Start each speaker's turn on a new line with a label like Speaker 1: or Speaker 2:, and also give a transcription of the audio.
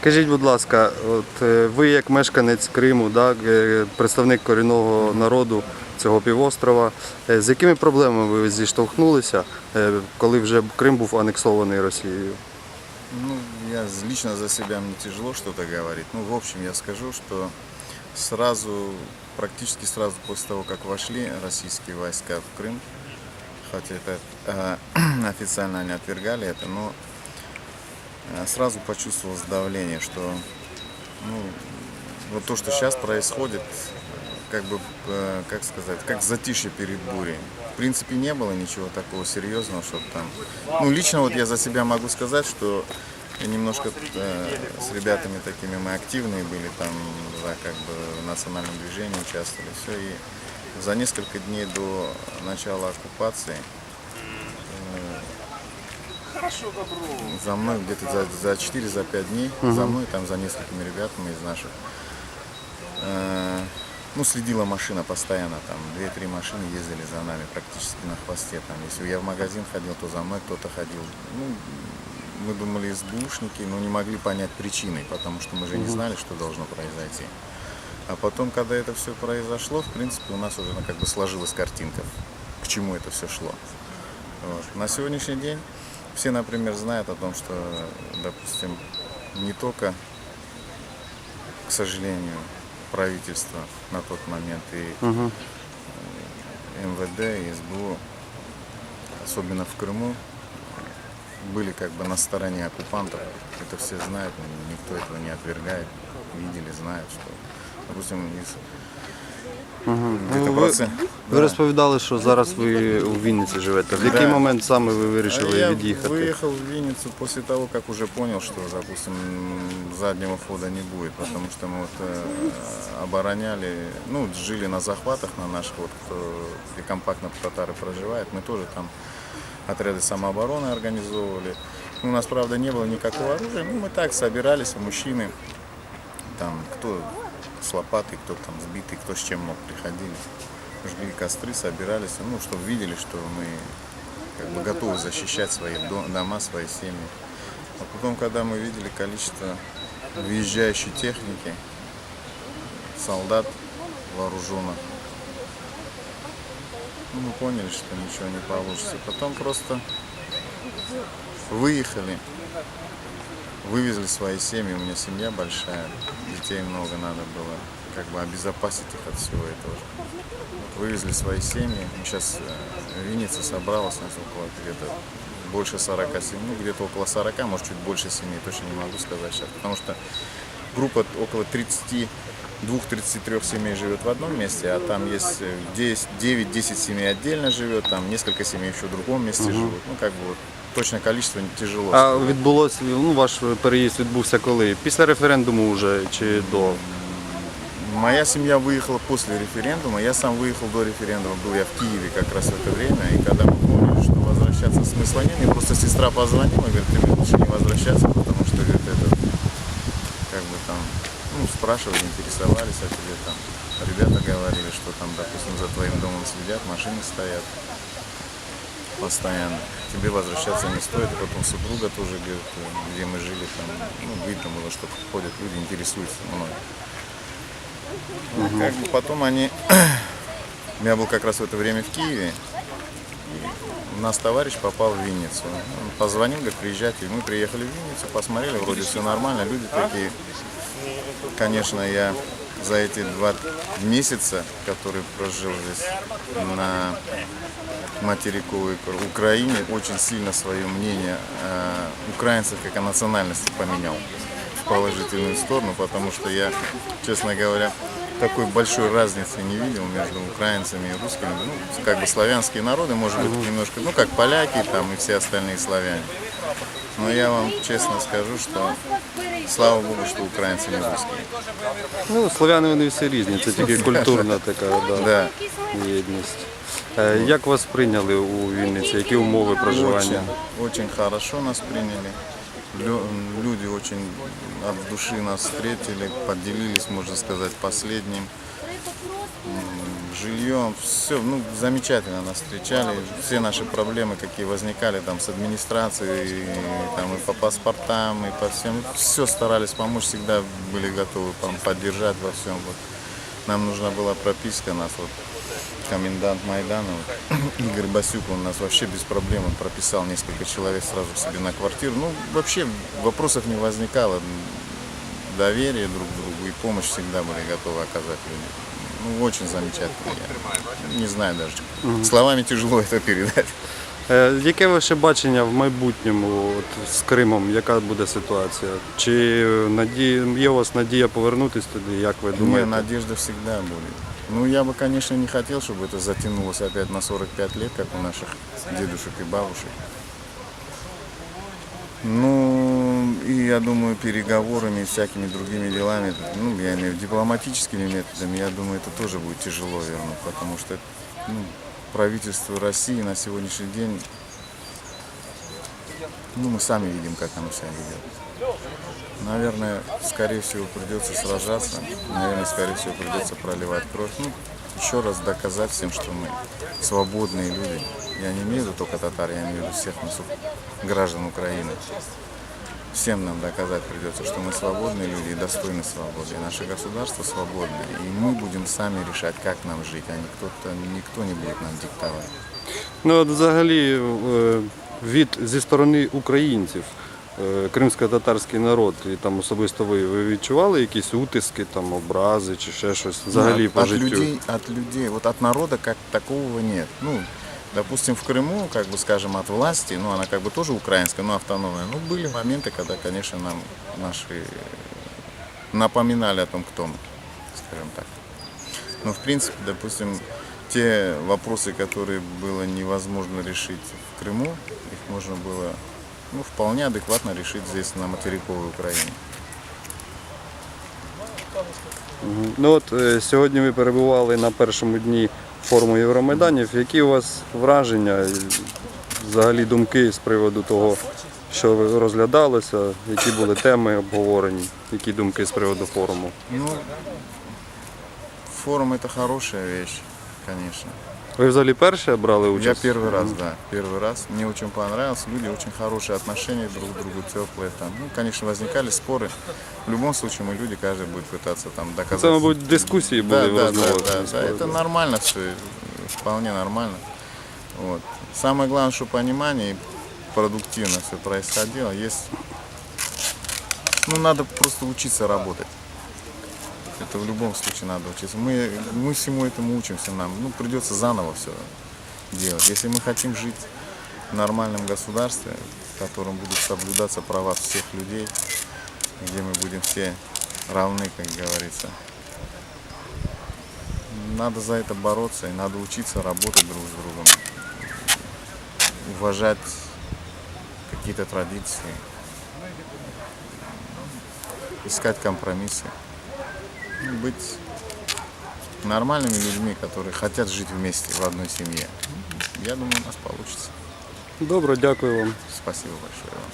Speaker 1: Скажіть, будь ласка, от е, ви як мешканець Криму, да, е, представник корінного народу цього півострова, е, з якими проблемами ви зіштовхнулися, е, коли вже Крим був анексований Росією?
Speaker 2: Ну, я з- лично за себя мне тяжело что-то говорить. Ну, в общем, я скажу, что сразу, практически сразу после того, как вошли российские войска в Крым, хотя это э, официально они отвергали это, но э, сразу почувствовалось давление, что ну, вот то, что сейчас происходит, как бы, э, как сказать, как затишье перед бурей. В принципе, не было ничего такого серьезного, чтобы там... Ну, лично вот я за себя могу сказать, что немножко э, с ребятами такими мы активные были, там, да, как бы в национальном движении участвовали, все, и за несколько дней до начала оккупации э, за мной где-то за, за 4-5 за пять дней, за мной там за несколькими ребятами из наших. Э, ну, следила машина постоянно, там, две-три машины ездили за нами практически на хвосте, там, если я в магазин ходил, то за мной кто-то ходил, ну, мы думали СБУшники, но не могли понять причины, потому что мы же не знали, что должно произойти. А потом, когда это все произошло, в принципе, у нас уже ну, как бы сложилась картинка, к чему это все шло. Вот. На сегодняшний день все, например, знают о том, что, допустим, не только, к сожалению, правительство на тот момент и
Speaker 1: Угу.
Speaker 2: МВД и СБУ, особенно в Крыму, были как бы на стороне оккупантов. Это все знают, никто этого не отвергает. Видели, знают, что, допустим, из где-то
Speaker 1: Ну, ви,
Speaker 2: процент-
Speaker 1: ви
Speaker 2: Да.
Speaker 1: розповідали, що зараз ви у Вінниці живете. В який
Speaker 2: Да.
Speaker 1: момент саме ви
Speaker 2: А
Speaker 1: вирішили
Speaker 2: я
Speaker 1: від'їхати?
Speaker 2: выехал в Винницу после того, как уже понял, что, допустим, заднего хода не будет, потому что мы вот э, обороняли, ну, жили на захватах на наших, вот, кто, где компактно татары проживают, мы тоже там отряды самообороны организовывали. Ну, у нас, правда, не было никакого оружия, ну, мы так собирались, мужчины, там, кто с лопатой, кто там сбитый, кто с чем мог, приходили, жгли костры, собирались, ну, чтобы видели, что мы как бы готовы защищать свои до- дома, свои семьи. А потом, когда мы видели количество въезжающей техники, солдат вооруженных, ну, мы поняли, что ничего не получится. Потом просто выехали, вывезли свои семьи. У меня семья большая, детей много надо было, как бы обезопасить их от всего этого. Вот Вывезли свои семьи. Сейчас в Виннице собралось нас около где-то больше 40 семей, ну где-то около 40, может чуть больше семей, точно не могу сказать сейчас, потому что группа около 32-33 семей живет в одном месте, а там есть э, 9-10 семей отдельно живет, там несколько семей еще в другом месте живут. Ну как бы вот точное количество тяжело.
Speaker 1: А відбулося, ну, ваш переїзд відбувся коли? Після референдуму вже чи до?
Speaker 2: Моя семья выехала после референдума, я сам выехал до референдума, был я в Киеве как раз в это время, и когда мы поняли, что возвращаться смысла нет, мне просто сестра позвонила, говорит, ты мне лучше не возвращаться, потому что, говорит, это, как бы там, ну, спрашивали, интересовались о тебе там. Ребята говорили, что там, допустим, за твоим домом следят, машины стоят постоянно. Тебе возвращаться не стоит, и потом супруга тоже говорит, где мы жили, там, ну, видно было, что ходят люди, интересуются мной. Как бы потом они... Я был как раз в это время в Киеве. И у нас товарищ попал в Винницу. Он позвонил, говорит, приезжайте. Мы приехали в Винницу, посмотрели, вроде все нормально. Люди такие... Конечно, я за эти два месяца, которые прожил здесь на материковой Укра- Украине, очень сильно свое мнение о украинцах как о национальности поменял в положительную сторону, потому что я, честно говоря, такой большой разницы не видел между украинцами и русскими. Ну, как бы славянские народы, может быть, немножко, ну, как поляки там и все остальные славяне. Но я вам честно скажу, что слава богу, что украинцы не русские.
Speaker 1: Ну, слов'яни вони всі різні, це тільки культурна така да,
Speaker 2: Да.
Speaker 1: єдність. Е, Як вас прийняли у Вінниці? Які умови проживання?
Speaker 2: Очень, очень хорошо нас приняли. Лю- Люди очень от души нас встретили, поделились, можно сказать, последним. Жильем, все, ну, замечательно нас встречали. Все наши проблемы, какие возникали там с администрацией, и, там, и по паспортам, и по всем, все старались помочь, всегда были готовы там, поддержать во всем. Вот. Нам нужна была прописка, нас вот комендант Майдана, вот, Игорь Басюк, он нас вообще без проблем он прописал несколько человек сразу к себе на квартиру. Ну, вообще вопросов не возникало. Доверие друг к другу и помощь всегда были готовы оказать людям. Ну, очень замечательно. Я не знаю даже. Словами тяжело это передать.
Speaker 1: Е, Яке ваше бачення в майбутньому от, з Кримом? Яка буде ситуація? Чи надія, є у вас надія повернутися туди? Як ви
Speaker 2: Не,
Speaker 1: думаєте?
Speaker 2: надежда всегда будет. Ну, я бы, конечно, не хотел, чтобы это затянулось опять на 45 лет, как у наших дедушек и бабушек. Ну, и я думаю, переговорами и всякими другими делами, ну, я имею в виду дипломатическими методами, я думаю, это тоже будет тяжело вернуть, потому что ну, правительство России на сегодняшний день, ну, мы сами видим, как оно себя ведет. Наверное, скорее всего, придется сражаться. Наверное, скорее всего, придется проливать кровь. Ну, еще раз доказать всем, что мы свободные люди. Я не имею в виду только татар, я имею в виду всех нас, граждан Украины. Всем нам доказать придется, что мы свободные люди и достойны свободы. И наше государство свободное. И мы будем сами решать, как нам жить, а не кто-то, никто не будет нам диктовать.
Speaker 1: Ну от взагалі е, від зі сторони українців, е, кримсько-татарський народ і там особисто ви, ви відчували якісь утиски, там образи чи ще щось взагалі
Speaker 2: от,
Speaker 1: по
Speaker 2: от
Speaker 1: життю?
Speaker 2: людей, от людей, вот от народа как такового нет. Ну, допустим, в Крыму, как бы скажем, от власти, ну, она как бы тоже украинская, но автономная. Ну, были моменты, когда, конечно, нам наши напоминали о том, кто мы, скажем так. Но, в принципе, допустим, те вопросы, которые было невозможно решить в Крыму, их можно было ну, вполне адекватно решить здесь, на материковой Украине.
Speaker 1: Ну от сьогодні ви перебували на першому дні форуму Євромайданів. Які у вас враження, взагалі думки з приводу того, що розглядалося, які були теми обговорені, які думки з приводу форуму?
Speaker 2: Ну, форум це хороша річ, конечно.
Speaker 1: Ви взагалі перше брали
Speaker 2: Я
Speaker 1: участь?
Speaker 2: первый раз, да, первый раз. Мне очень понравилось. Люди очень хорошие отношения друг к другу, теплые. Там. Ну, конечно, возникали споры. В любом случае, мы люди, каждый будет пытаться там доказать.
Speaker 1: Це, мабуть, дискусії були
Speaker 2: да,
Speaker 1: в
Speaker 2: да,
Speaker 1: розмовах.
Speaker 2: да, да, да, это нормально все, вполне нормально. Вот. Самое главное, что понимание и продуктивно все происходило. Есть, ну, надо просто учиться работать. Это в любом случае надо учиться. Мы, мы всему этому учимся нам. Ну, придется заново все делать. Если мы хотим жить в нормальном государстве, в котором будут соблюдаться права всех людей, где мы будем все равны, как говорится, надо за это бороться и надо учиться работать друг с другом, уважать какие-то традиции, искать компромиссы, быть нормальными людьми, которые хотят жить вместе в одной семье. Я думаю, у нас получится.
Speaker 1: Добре, дякую вам.
Speaker 2: Спасибо большое вам.